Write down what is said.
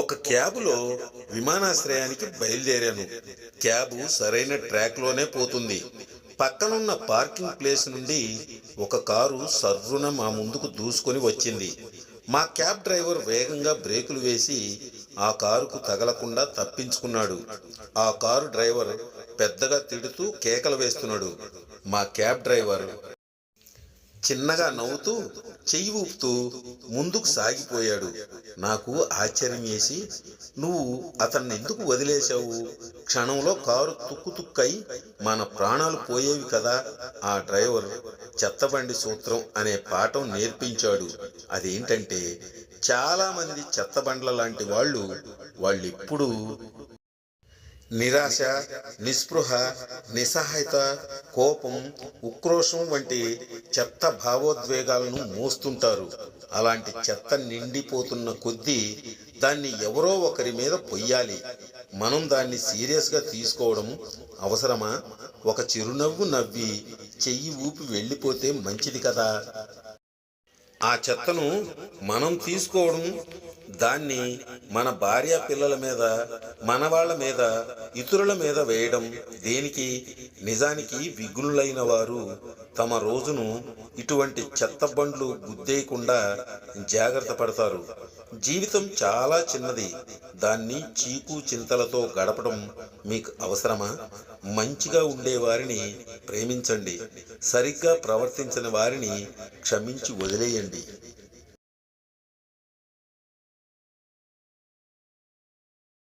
ఒక క్యాబులో విమానాశ్రయానికి బయలుదేరాను. క్యాబు సరైన ట్రాక్లోనే పోతుంది. పక్కనున్న పార్కింగ్ ప్లేస్ నుండి ఒక కారు సర్రున మా ముందుకు దూసుకొని వచ్చింది. మా క్యాబ్ డ్రైవర్ వేగంగా బ్రేకులు వేసి ఆ కారుకు తగలకుండా తప్పించుకున్నాడు. ఆ కారు డ్రైవర్ పెద్దగా తిడుతూ కేకలు వేస్తున్నాడు. మా క్యాబ్ డ్రైవర్ చిన్నగా నవ్వుతూ చెయ్యి ఊపుతూ ముందుకు సాగిపోయాడు. నాకు ఆశ్చర్యం వేసి నువ్వు అతన్ని ఎందుకు వదిలేశావు? క్షణంలో కారు తుక్కు తుక్కై మన ప్రాణాలు పోయేవి కదా? ఆ డ్రైవర్ చెత్తబండి సూత్రం అనే పాఠం నేర్పించాడు. అదేంటంటే చాలా మంది చెత్తబండ్ల లాంటి వాళ్ళు వాళ్ళు ఎప్పుడూ నిరాశ నిస్పృహ నిస్సహాయత కోపం ఉక్రోషం వంటి చెత్త భావోద్వేగాలను మోస్తుంటారు. అలాంటి చెత్త నిండిపోతున్న కొద్దీ దాన్ని ఎవరో ఒకరి మీద పొయ్యాలి. మనం దాన్ని సీరియస్గా తీసుకోవడం అవసరమా? ఒక చిరునవ్వు నవ్వి చెయ్యి ఊపి వెళ్ళిపోతే మంచిది కదా? ఆ చెత్తను మనం తీసుకోవడం దాన్ని మన భార్య పిల్లల మీద మన వాళ్ళ మీద ఇతరుల మీద వేయడం దేనికి? నిజానికి విఘ్నులైన వారు తమ రోజును ఇటువంటి చెత్త బండ్లు గుద్దేయకుండా జాగ్రత్త పడతారు. జీవితం చాలా చిన్నది. దాన్ని చీకు చింతలతో గడపడం మీకు అవసరమా? మంచిగా ఉండే వారిని ప్రేమించండి. సరిగ్గా ప్రవర్తించని వారిని క్షమించి వదిలేయండి.